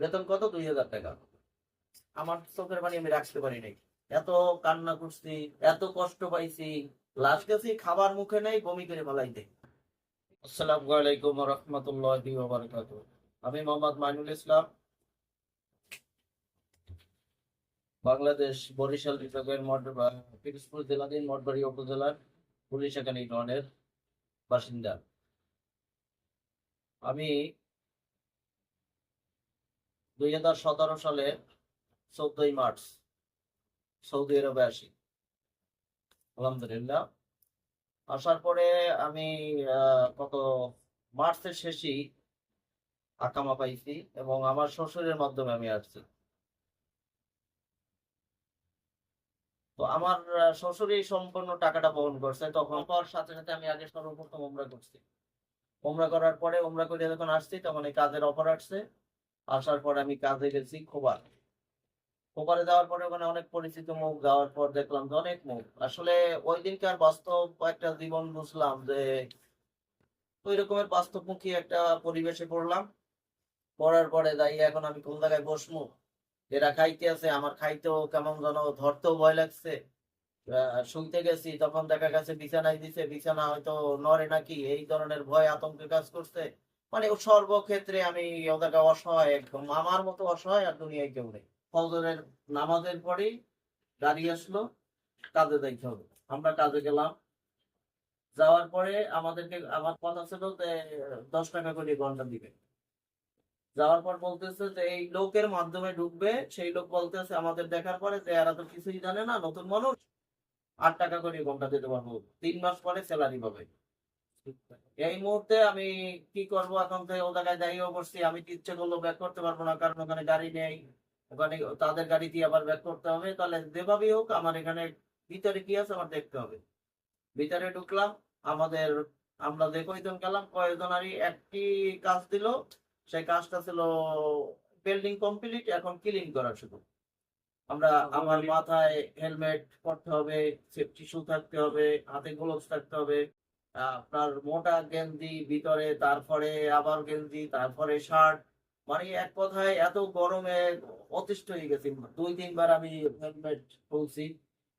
বেতন কত? দুই হাজার টাকা। আমার চোখের পানি আমি রাখতে পারি নাই। এত কান্না করছি, এত কষ্ট পাইছি। লাস্ট গেছি, খাবার মুখে নেই, বমি করে ফেলাইতে আসসালামু আলাইকুম আমি মোহাম্মদ মাইনুল ইসলাম। বাংলাদেশ বরিশাল বিভাগের পিরোজপুর জেলাধীন মঠবাড়ি উপজেলার পুলিশ একাডেমি ননের বাসিন্দা। আমি দুই হাজার সতেরো সালে চোদ্দই মার্চ সৌদি আরবে আসি। আলহামদুলিল্লাহ। আসার পরে আমি কত মার্চের শেষেই আকামা পাইছি এবং আমার শ্বশুরের মাধ্যমে আমি আসছি তো আমার শ্বশুরই সম্পূর্ণ টাকাটা বহন করছে। তখন পর সাথে সাথে আমি আগে সর্বপ্রথম ওমরা করছি। ওমরা করার পরে ওমরা করে যখন আসছি, তখন এই কাজের অফার আসছে। আসার পরে আমি কাজে গেছি খোবার খোবারে যাওয়ার পরে ওখানে অনেক পরিচিত মুখ, যাওয়ার পর দেখলাম যে অনেক মুখ। আসলে ওই দিনকার বাস্তব একটা জীবন বুঝলাম যে ওই রকমের বাস্তবমুখী একটা পরিবেশে পড়লাম। পড়ার পরে যাই, এখন আমি কোন জায়গায় বসমু এরা খাইতে আছে, আমার খাইতেও কেমন যেন ধরতেও ভয় লাগছে। শুইতে গেছি, তখন দেখা গেছে বিছানায় দিছে, বিছানা হয়তো নড়ে নাকি, এই ধরনের ভয়, আতঙ্কে কাজ করছে। মানে সর্বক্ষেত্রে আমি ওদেরকে অসহায় একদম। আমার মতো অসহায় আর দুনিয়ায় কেউ নেই। ফজরের নামাজের পরেই গাড়ি আসলো, কাজে যাইতে হবে। আমরা কাজে গেলাম। যাওয়ার পরে আমাদেরকে, আমার কথা ছিল যে, দশ টাকা করে ঘণ্টা দিবে। যাওয়ার পর বলতেছে যে, এই লোকের মাধ্যমে ঢুকবে। সেই লোক বলতেছে, আমাদের দেখার পরে যে, এরা তো কিছুই জানে না, নতুন মানুষ। আট টাকা করে ঘণ্টা দিতে পারব। তিন মাস পরে স্যালারি পাবে। এই মুহূর্তে আমি কি করব? এখন থেকে ও জায়গায় দাঁড়িয়ে করছি আমি ইচ্ছে করল ব্যাক করতে পারব না কারণ ওখানে গাড়ি নেই। ওখানে তাদের গাড়ি দিয়ে আবার ব্যাক করতে হবে। তাহলে যেভাবেই হোক আমার এখানে ভিতরে কি আছে আমার দেখতে হবে। ভিতরে ঢুকলাম। আমাদের আমরা যে কয়জন গেলাম কয়জনারই একটি কাজ দিল সেই কাজটা ছিল বিল্ডিং কমপ্লিট এখন ক্লিন করা শুধু আমরা আমার মাথায় হেলমেট পরতে হবে সেফটি শু থাকতে হবে হাতে গ্লোভস থাকতে হবে। আপনার মোটা গেঞ্জি ভিতরে, তারপরে আবার গেঞ্জি, তারপরে শার্ট। মানে এক কথায় এত গরমে অতিষ্ঠ হয়ে গেছি। দুই, তিনবার আমি হেলমেট খুলছি।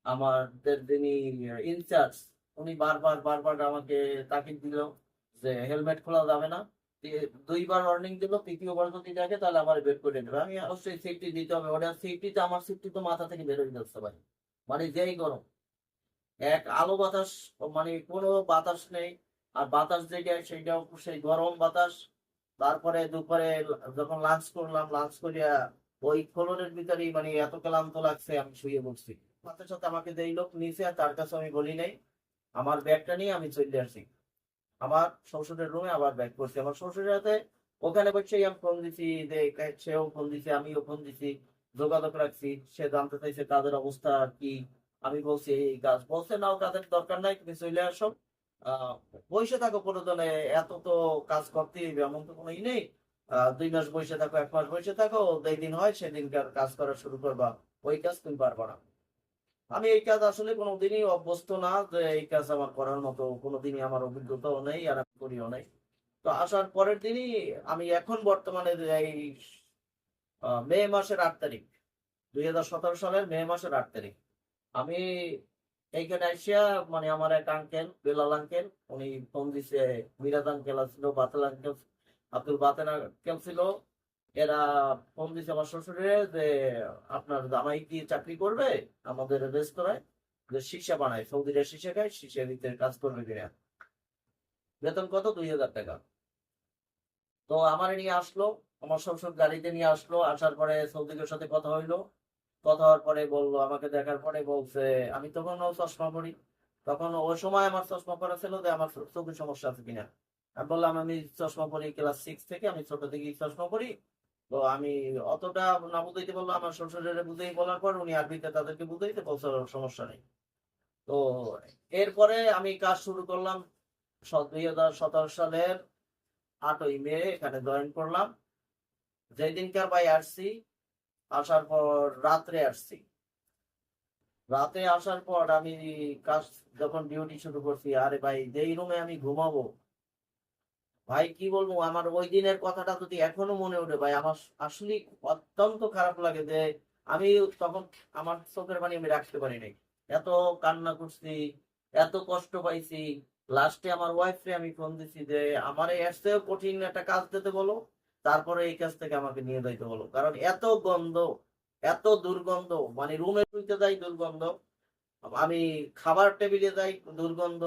আমাদের যিনি ইনচার্জ, উনি বারবার বারবার আমাকে তাকিদ দিল যে হেলমেট খোলা যাবে না। দুইবার ওয়ার্নিং দিল, তৃতীয়বার যদি দেখে তাহলে আমার বের করে নেবে আমি অবশ্যই সেফটি দিতে হবে। ওটা সেফটিতে আমার সেফটি তো মাথা থেকে বের হয়ে যাচ্ছে ভাই। মানে যেই গরম। এক আলো বাতাস মানে কোনো বাতাস নেই। আর বাতাস যেটা সেইটাও সেই গরম বাতাস। তারপরে দুপুরে যখন লাঞ্চ করলাম লাঞ্চ করিয়া ওই ফ্লোরের ভিতরেই মানে এত ক্লান্ত লাগছে, আমি শুয়ে পড়ছি। সাথে সাথে আমাকে যেই লোক নিচে তার কাছে আমি বলি নাই, আমার ব্যাগটা নিয়ে আমি চলে আসছি। আমার শ্বশুরের রুমে আবার ব্যাগ করছি আমার শ্বশুরের হাতে ওখানে বসেই আমি ফোন দিছি, যে সেও ফোন দিছে, আমিও ফোন দিছি, যোগাযোগ রাখছি। সে জানতে চাইছে তাদের অবস্থা কি। আমি বলছি, এই কাজ বলছে নাও কাজের দরকার নাই, তুমি চলে আসো। বসে থাকো কোনো প্রয়োজনে এত তো কাজ করতে এমন তো কোনো নেই। দুই মাস বসে থাকো, এক মাস বসে থাকো, যেই দিন হয় সেদিনকার কাজ করা শুরু করবা, ওই কাজ তুমি পারবা না। আমি এই কাজ আসলে কোনোদিনই অভ্যস্ত না, যে এই কাজ আমার করার মতো কোনোদিনই আমার অভিজ্ঞতাও নেই আর আমি করিও নাই। তো আসার পরের দিনই আমি এখন বর্তমানে এই মে মাসের আট তারিখ, দুই হাজার সতেরো সালের মে মাসের আট তারিখ। আমি এইখানে আসিয়া মানে আমার এক আঙ্কেল বেলাল আঙ্কেল উনি ফোন দিছে, মিরাজ আঙ্কেল ছিল বাতেল আঙ্কেল আব্দুল বাতেন আঙ্কেল ছিল। এরা ফোন দিছে আমার শ্বশুরে যে, আপনার জামাই কি চাকরি করবে আমাদের রেস্তোরাঁয় যে শিশা বানায়, সৌদিরা শিশা খায় শিশা ভিতরে কাজ করবে কিনা? বেতন কত? দুই হাজার টাকা। তো আমার নিয়ে আসলো, আমার শ্বশুর গাড়িতে নিয়ে আসলো, আসার পরে সৌদিকের সাথে কথা হইল। কথা হওয়ার পরে বলল, আমাকে দেখার পরে বলছে, আমি তখন চশমা পড়ি তখন ওই সময় আমার চশমা পরা ছিল যে আমার চোখের সমস্যা আছে কিনা। আমি বললাম, আমি চশমা পড়ি ক্লাস সিক্স থেকে, আমি ছোট থেকে চশমা পড়ি তো আমি অতটা না বুঝাইতে বলল আমার শ্বশুরের বুঝেই বলার পর উনি আরবিতে তাদেরকে বুঝাইতে বলছে সমস্যা নেই। তো এরপরে আমি কাজ শুরু করলাম। দুই হাজার সতেরো সালের আটই মে এখানে জয়েন করলাম। যেদিনকার ভাই আসছি আসার পর রাত্রে আসছি। রাতে আসার পর আমি কাজ যখন ডিউটি শুরু করছি, আরে ভাই, যেই রুমে আমি ঘুমাবো, ভাই, কি বলব? আমার ওই দিনের কথাটা যদি এখনও মনে ওঠে, ভাই, আমার আসলে অত্যন্ত খারাপ লাগে যে আমি তখন আমার চোখের পানি আমি রাখতে পারি নাই। এত কান্না করছি, এত কষ্ট পাইছি। লাস্টে আমার ওয়াইফকে আমি ফোন দিছি যে, আমার এর কঠিন একটা কাজ দিতে বলো। তারপরে এই কাজ থেকে আমাকে নিয়ে যাইতে বলো। কারণ এত গন্ধ, এত দুর্গন্ধ মানে রুমে শুইতে যাই দুর্গন্ধ, আমি খাবার টেবিলে যাই দুর্গন্ধ,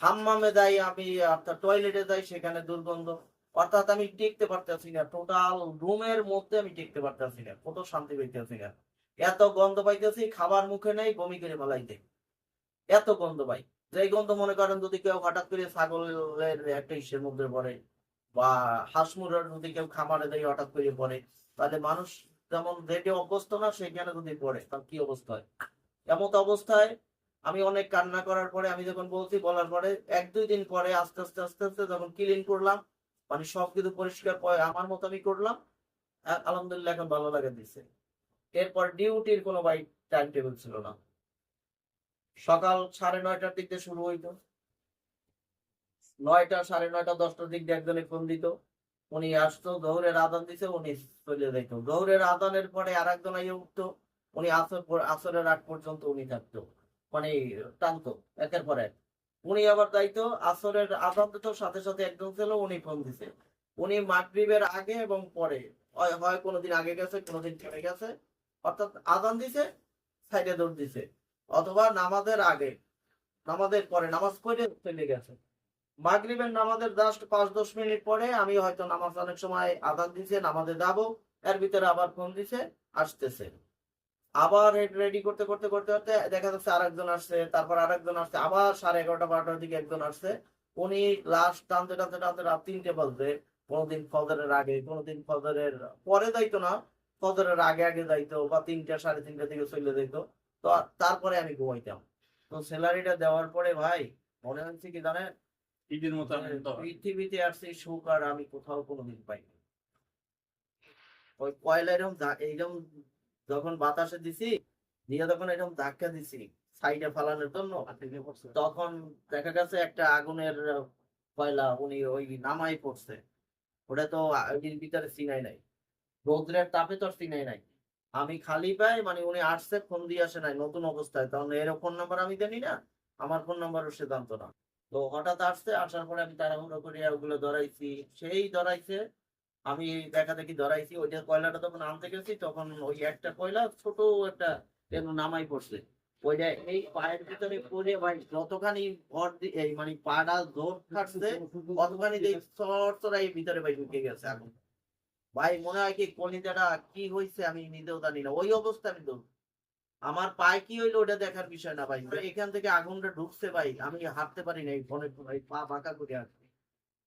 হাম্মামে যাই আমি আপনার টয়লেটে যাই সেখানে দুর্গন্ধ। অর্থাৎ আমি টিকতে পারতেছি না টোটাল রুমের মধ্যে আমি টিকতে পারতেছি না, কত শান্তি পাইতেছি না। এত গন্ধ পাইতেছি, খাবার মুখে নেই, বমি করে ফেলাইতে। এত গন্ধ পাই। যেই গন্ধ মনে করেন যদি কেউ হঠাৎ করে ছাগলের একটা ইসের মধ্যে পড়ে বা হাঁস মুরগির যদি কেউ খামারে দেয় হঠাৎ করে পড়ে, তাহলে মানুষ যেমন যেটি অভ্যস্ত না সেখানে যদি পড়ে, তার কি অবস্থা হয়? এমত অবস্থায় আমি অনেক কান্না করার পরে, আমি যখন বলছি, বলার পরে এক দুই দিন পরে আস্তে আস্তে আস্তে আস্তে যখন ক্লিন করলাম মানে সবকিছু পরিষ্কার পরে আমার মতো আমি করলাম আলহামদুলিল্লাহ এখন ভালো লাগে দিছে। এরপর ডিউটির কোনো বাই টাইম টেবিল ছিল না। সকাল সাড়ে নয়টার দিক দিয়ে শুরু হইতো। নয়টা, সাড়ে নয়টা, দশটার দিক দিয়ে একজনে ফোন দিত। উনি আসতো, গৌরের আদান দিছে, উনি চলে যাইতো। গৌরের আদানের পরে আর একজন আইয়ে উঠতো। উনি আসর আসরের আগ পর্যন্ত উনি থাকতো। মানে টানতো, একের পর এক। উনি আবার দায়িত্ব আসরের আদান দিত, সাথে সাথে একজন ছিল, উনি ফোন দিছে। উনি মাগরিবের আগে এবং পরে, হয় কোনোদিন আগে গেছে কোনোদিন পরে গেছে। অর্থাৎ আদান দিছে, সাইডে দৌড় দিছে। অথবা নামাজের আগে, নামাজের পরে, নামাজ পড়ে চলে গেছে। মাগরিবের নামাজের জাস্ট পাঁচ, দশ মিনিট পরে আমি হয়তো নামাজ অনেক সময় আদান দিছে, নামাজে যাব। এর ভিতরে আবার ফোন দিছে, আসতেছে। আবার রেডি করতে করতে করতে করতে দেখা যাচ্ছে আরেকজন আসছে, তারপর আরেকজন আসছে, আবার সাড়ে এগারোটা, বারোটার দিকে একজন আসছে। উনি লাস্ট টানতে টানতে টানতে রাত তিনটে বাজবে। কোনোদিন ফজরের আগে, কোনোদিন ফজরের পরে যাইতো না, ফজরের আগে আগে যাইতো বা তিনটা, সাড়ে তিনটা থেকে চলে যাইতো। তো তারপরে আমি ঘুমাইতাম। তো স্যালারিটা দেওয়ার পরে ভাই, মনে হচ্ছে কি জানেন? ঈদের মতো আনন্দ। পৃথিবীতে আসছে সুখ আর আমি কোথাও কোনোদিন পাইনি। ওই কয়লা এরকম এইরকম যখন বাতাসে দিছি দিয়ে তখন এরকম ধাক্কা দিছি সাইডে ফালানোর জন্য। তখন দেখা গেছে একটা আগুনের কয়লা উনি ওই নামাই পড়ছে। ওটা তো এর ভিতরে চিনাই নাই। রোদ্রের তাপে তো আর চিনাই নাই। আমি খালি পাই মানে উনি আসছে ফোন দিয়ে আসে নাই নতুন অবস্থায়। তখন এর ফোন নাম্বার আমি জানি না আমার ফোন নাম্বারও সে জানতো না। তো হঠাৎ আসছে, আসার পরে আমি তাড়াহুড়ো করে ওগুলো ধরাইছি। সেই ধরাইছে, আমি দেখা দেখি ধরাইছি, ওইটা কয়লাটা তখন আনতে গেছি, তখন ওই একটা কয়লা ছোট একটা যেন নামাই পড়ছে। ওইটা এই পায়ের ভিতরে পড়ে ভাই, যতখানি ভর এই মানে পাটা জোর খাটছে দেখ চর ভিতরে ভাই ঢুকে গেছে আগুন ভাই মনে হয় কি কলিজাটা কি হয়েছে আমি নিজেও জানি না, ওই অবস্থা আমি তো আমার পায়ে কি হইল ওটা দেখার বিষয় না ভাই। এখান থেকে আগুনটা ঢুকছে ভাই, আমি হাঁটতে পারি নাই, ফোনে ভাই পা বাঁকা করে আসছি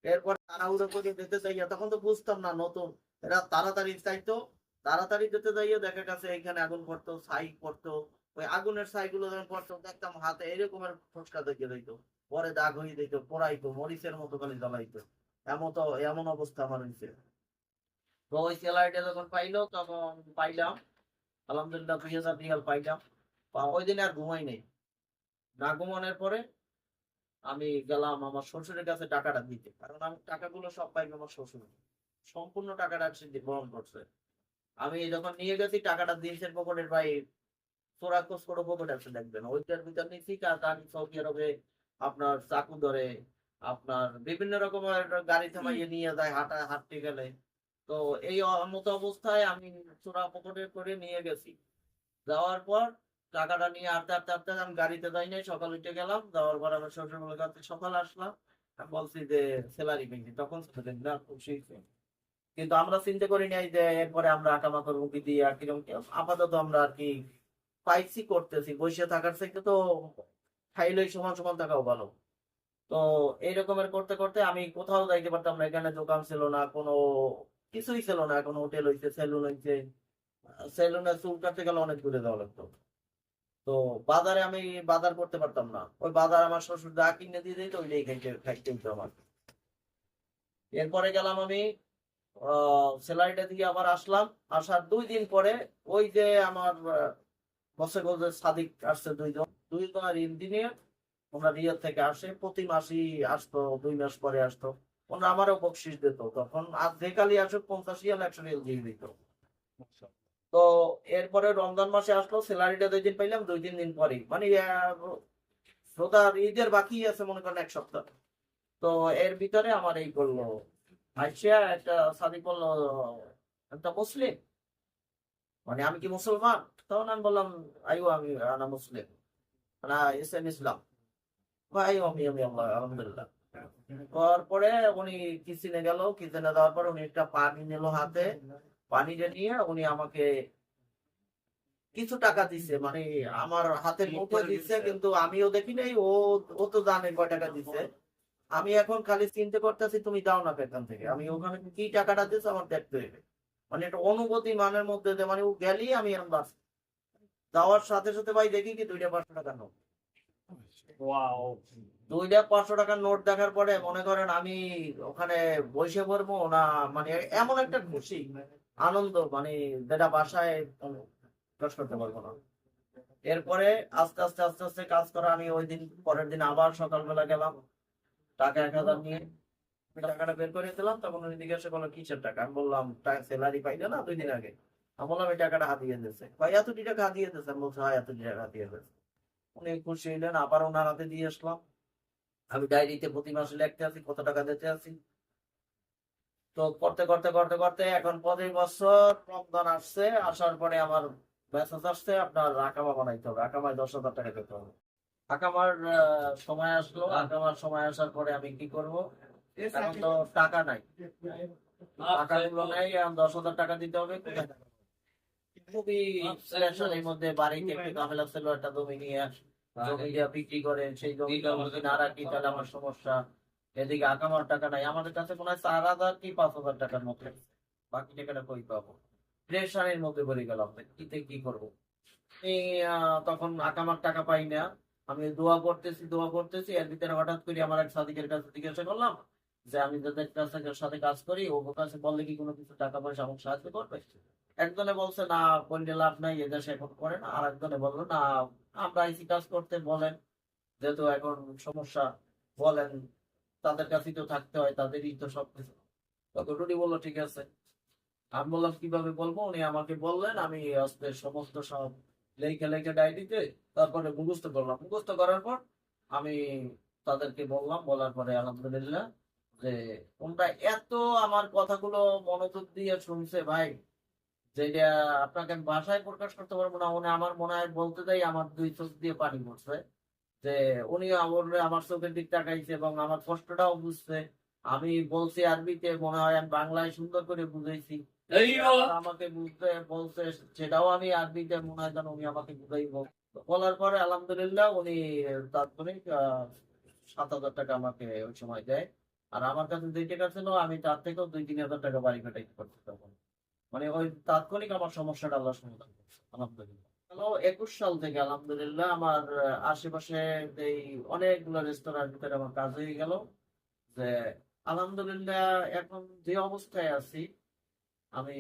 এরপর তাড়াহুড়ো করে যেতে চাইয়া, তখন তো বুঝতাম না নতুন। এরা তাড়াতাড়ি চাইতো, তাড়াতাড়ি যেতে যাইয়া দেখা গেছে এখানে আগুন পড়তো ছাই পড়তো ওই আগুনের ছাইগুলো যখন পড়তো, দেখতাম হাতে এরকমের ফসকা দেখে দিত। পরে দাগ হয়ে দিত পোড়াইতো, মরিচের মতো খালি জ্বালাইতো। এমন তো, এমন অবস্থা আমার হয়েছে তো ওই স্যালারিটা যখন পাইলো, তখন পাইলাম। আলহামদুলিল্লাহ দুই হাজার রিয়াল পাইলাম। পা- ওই দিন আর ঘুমাই নেই। না ঘুমানোর পরে আমি গেলাম আমার শ্বশুরের কাছে টাকাটা দিতে। কারণ আমি টাকাগুলো সব পাইবে আমার শ্বশুর। সম্পূর্ণ টাকাটা সে গ্রহণ করছে। আমি যখন নিয়ে গেছি টাকাটা দিয়েছেন পকেটের ভাই চোরা কোস করে পকেট আছে দেখবেন। ওইটার ভিতর নিয়েছি কারণ সৌদি আরবে আপনার চাকু ধরে আপনার বিভিন্ন রকমের গাড়ি থামাইয়ে নিয়ে যায় হাঁটা হাঁটতে গেলে। তো এই মতো অবস্থায় আমি চোরা পকেটে করে নিয়ে গেছি। যাওয়ার পর টাকাটা নিয়ে আটতে আটতে আটতে আমি গাড়িতে যাই নাই, সকাল উঠে গেলাম, যাওয়ার পর আমার শ্বশুর কাছে সকাল আসলাম। বলছি যে, স্যালারি পেয়েছি তখন না, খুশি কিন্তু আমরা চিন্তা করি নাই যে, এরপরে আমরা আঁকামাকার মুখি দিয়ে আর কীরকম আপাতত আমরা আর কি পাইছি, করতেছি। বসে থাকার থেকে তো খাইলেই সমান সমান থাকাও ভালো। তো এই রকমের করতে করতে আমি কোথাও যাইতে পারতাম না, এখানে দোকান ছিল না, কোনো কিছুই ছিল না, কোনো হোটেল হইছে সেলুন হইছে। সেলুনে চুল কাটতে গেলে অনেক দূরে যাওয়া লাগতো। তো বাজারে আমি বাজার করতে পারতাম না। ওই বাজার আমার শ্বশুর যা কিনে দিয়ে দিত, ওইটাই খাইতে খাইতে হতো আমার। এরপরে গেলাম আমি স্যালারিটা দিয়ে আবার আসলাম। আসার দুই দিন পরে ওই যে আমার বসে সাদিক আসছে দুইজন। দুইজন আর ইঞ্জিনিয়ার। ওনার রিয়াদ থেকে আসে, প্রতি মাসই আসতো, দুই মাস পরে আসতো। ওনারা আমারও বকশিস দিত। তখন আর যে কালি আসুক পঞ্চাশ রিয়াল একশো রিয়াল দিয়ে দিত। তো এরপরে রমজান মাসে আসলো স্যালারিটা দুই দিন পাইলাম দুই তিন দিন পরেই। মানে শ্রোতার ঈদের বাকি আছে মনে করেন এক সপ্তাহ। তো এর ভিতরে আমার এই করল আইসিয়া একটা সাদি করল একটা মুসলিম? মানে আমি কি মুসলমান? তখন আমি বললাম আইও আমি আনা মুসলিম। না ইসলাম ইসলাম। ভাই আমি আমি আল্লাহ আলহামদুলিল্লাহ তারপরে উনি কিচেনে গেল কিচেনে দেওয়ার পর উনি একটা পানি নিল হাতে। পানিটা নিয়ে উনি আমাকে কিছু টাকা দিছে মানে আমার হাতে মুঠে দিচ্ছে কিন্তু আমিও দেখি নাই ও ও তো জানে কয় টাকা দিছে। আমি এখন খালি চিন্তা করতেছি তুমি দাও না এখান থেকে। আমি ওখানে কি টাকাটা দিচ্ছে আমার দেখতে হবে। মানে একটা অনুভূতি মানের মধ্যে মানে ও গেলি আমি বাস যাওয়ার সাথে সাথে ভাই দেখি কি দুইটা পাঁচশো টাকা নোট। দুইটা পাঁচশো টাকার নোট দেখার পরে মনে করেন আমি ওখানে বসে পড়ব না মানে এমন একটা খুশি, আনন্দ মানে যেটা বাসায় প্রকাশ করতে পারব না। এরপরে আস্তে আস্তে আস্তে আস্তে কাজ করা, আমি ওই দিন, পরের দিন আবার সকালবেলা গেলাম, টাকা এক হাজার নিয়ে টাকাটা বের করে দিলাম, তখন উনি জিজ্ঞাসা করল কিসের টাকা? আমি বললাম স্যালারি পাইলে না, দুই দিন আগে। আমি বললাম, এই টাকাটা হাতিয়ে দিয়েছে। ভাই, এতটি টাকা হাতিয়ে দিয়েছে? আমি বলছি হ্যাঁ এতটি টাকা হাতিয়ে দিয়েছে। উনি খুশি হইলেন আবার ওনার হাতে দিয়ে আসলাম। আমি ডায়েরিতে প্রতি মাসে লিখতে আছি কত টাকা দিতে আছি তো করতে করতে করতে করতে এখন পঁচিশ বছর, রমজান আসছে, আসার পরে আমার মেসেজ আসছে, আপনার আকামা বানাইতে হবে আকামায় দশ হাজার টাকা দিতে হবে। আকামার সময় আসলো আকামার সময় আসার পরে আমি কি করব? এখন তো টাকা নাই। নেই, এখন দশ হাজার টাকা দিতে হবে খুবই টেনশনের মধ্যে, বাড়িতে একটু ঝামেলা ছিল, একটা জমি নিয়ে জমিটা বিক্রি করে সেই জমিটা না রাখি তাহলে আমার সমস্যা। এদিকে আকামার টাকা নাই। আমাদের কাছে মনে হয় চার হাজার কি পাঁচ হাজার টাকার মতো আছে। বাকি টাকাটা কই পাবো? প্রেশারের মধ্যে পড়ে গেলাম। কিতে কি করব? তখন আকামার টাকা পাই না। আমি দোয়া করতেছি দোয়া করতেছি। এর ভিতরে হঠাৎ করে আমার এক সাদিকের কাছে জিজ্ঞাসা করলাম যে আমি যাদের কাছে সাথে কাজ করি ও কাছে বললে কি কোনো কিছু টাকা পয়সা আমাকে সাহায্য করবে? একজনে বলছে, না করলে লাভ নাই এদেশে এখন করে না। আর একজনে বলল, না, আমরা আইসি কাজ করতে বলেন। যেহেতু এখন সমস্যা, বলেন। তাদের কাছেই তো থাকতে হয়, তাদেরই তো সবকিছু তখন বলল, ঠিক আছে। আমি বললাম, কীভাবে বলব? উনি আমাকে বললেন, আমি আস্তে সমস্ত সব লেখে লেখে ডায়েরিতে, তারপরে মুখস্থ করলাম। মুখস্থ করার পর আমি তাদেরকে বললাম, বলার পরে আলহামদুলিল্লাহ যে, তোমরা এত আমার কথাগুলো মনোযোগ দিয়ে শুনছে ভাই যেটা আপনাকে আমি ভাষায় প্রকাশ করতে পারব না উনি আমার মনে হয় বলতে দেয় আমার দুই চোখ দিয়ে পানি পড়ছে। যে উনি আমার চোখের দিক তাকাইছে এবং আমার কষ্টটাও বুঝছে। আমি বলছি আরবিতে মনে হয় আমি বাংলায় সুন্দর করে বুঝাইছি। আমাকে বুঝতে বলছে সেটাও আমি আরবিতে মনে হয় যেন উনি আমাকে বুঝাইব। বলার পরে আলহামদুলিল্লাহ উনি তাৎক্ষণিক সাত হাজার টাকা আমাকে ওই সময় দেয়। আর আমার কাছে দুই টাকা ছিল আমি তার থেকেও দুই তিন হাজার টাকা বাড়ি কাটাই করতে তখন মানে ওই তাৎক্ষণিক আমার সমস্যাটা আল্লাহ সমাধান আলহামদুলিল্লাহ। হ্যালো একুশ সাল থেকে, আলহামদুলিল্লাহ, আমার আশেপাশে এই অনেকগুলো ভিতরে আমার কাজ হয়ে গেল যে আলহামদুলিল্লাহ এখন যে অবস্থায় আছি, আমি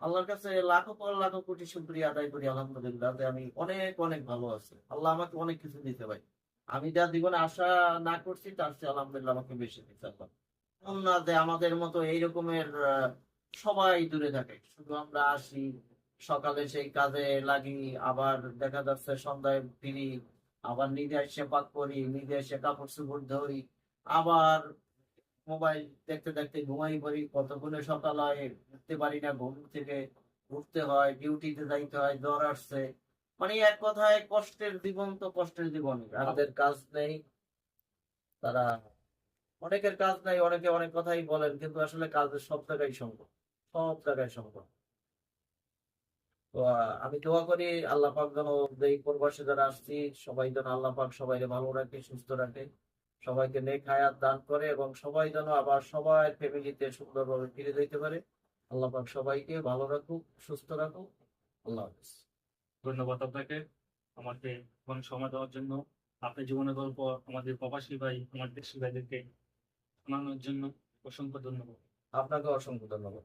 আল্লাহর কাছে লাখো পর লাখো কোটি শুক্রিয়া আদায় করি, আলহামদুলিল্লাহ, যে আমি অনেক অনেক ভালো আছি। আল্লাহ আমাকে অনেক কিছু দিতে পারি। আমি যা জীবনে আশা না করছি, তার চেয়ে আলহামদুলিল্লাহ আমাকে বেশি দিতে আল্লাহ না যে আমাদের মতো এই রকমের সবাই দূরে থাকে। শুধু আমরা আসি, সকালে সেই কাজে লাগি, আবার দেখা যাচ্ছে সন্ধ্যায় ফিরি, আবার নিজে এসে পাক করি নিজে এসে কাপড় চোপড় ধরি, আবার মোবাইল দেখতে দেখতে ঘুমাই পড়ি। কতক্ষণে সকাল হয় উঠতে পারি না, ঘুম থেকে উঠতে হয়, ডিউটিতে যাইতে হয়, জ্বর আসছে। মানে এক কথায় কষ্টের জীবন তো কষ্টের জীবন। আমাদের কাজ নেই, তারা অনেকের কাজ নাই, অনেকে অনেক কথাই বলেন, কিন্তু আসলে কাজের সব জায়গায় সম্ভব। সব জায়গায় সম্ভব। তো আমি দোয়া করি আল্লাহ পাক যেন এই প্রবাসে যারা আসছি সবাই যেন আল্লাহ পাক সবাইকে ভালো রাখে সুস্থ রাখে। সবাইকে নেক হায়াত দান করে এবং সবাই যেন আবার সবাই ফ্যামিলিতে সুন্দরভাবে ফিরে যেতে পারে। আল্লাহ পাক সবাইকে ভালো রাখুক সুস্থ রাখুক। আল্লাহ হাফিজ। ধন্যবাদ আপনাকে। আমাকে অনেক সময় দেওয়ার জন্য। আপনার জীবনের গল্প আমাদের প্রবাসী ভাই আমার দেশি ভাইদেরকে শোনানোর জন্য অসংখ্য ধন্যবাদ। আপনাকে অসংখ্য ধন্যবাদ।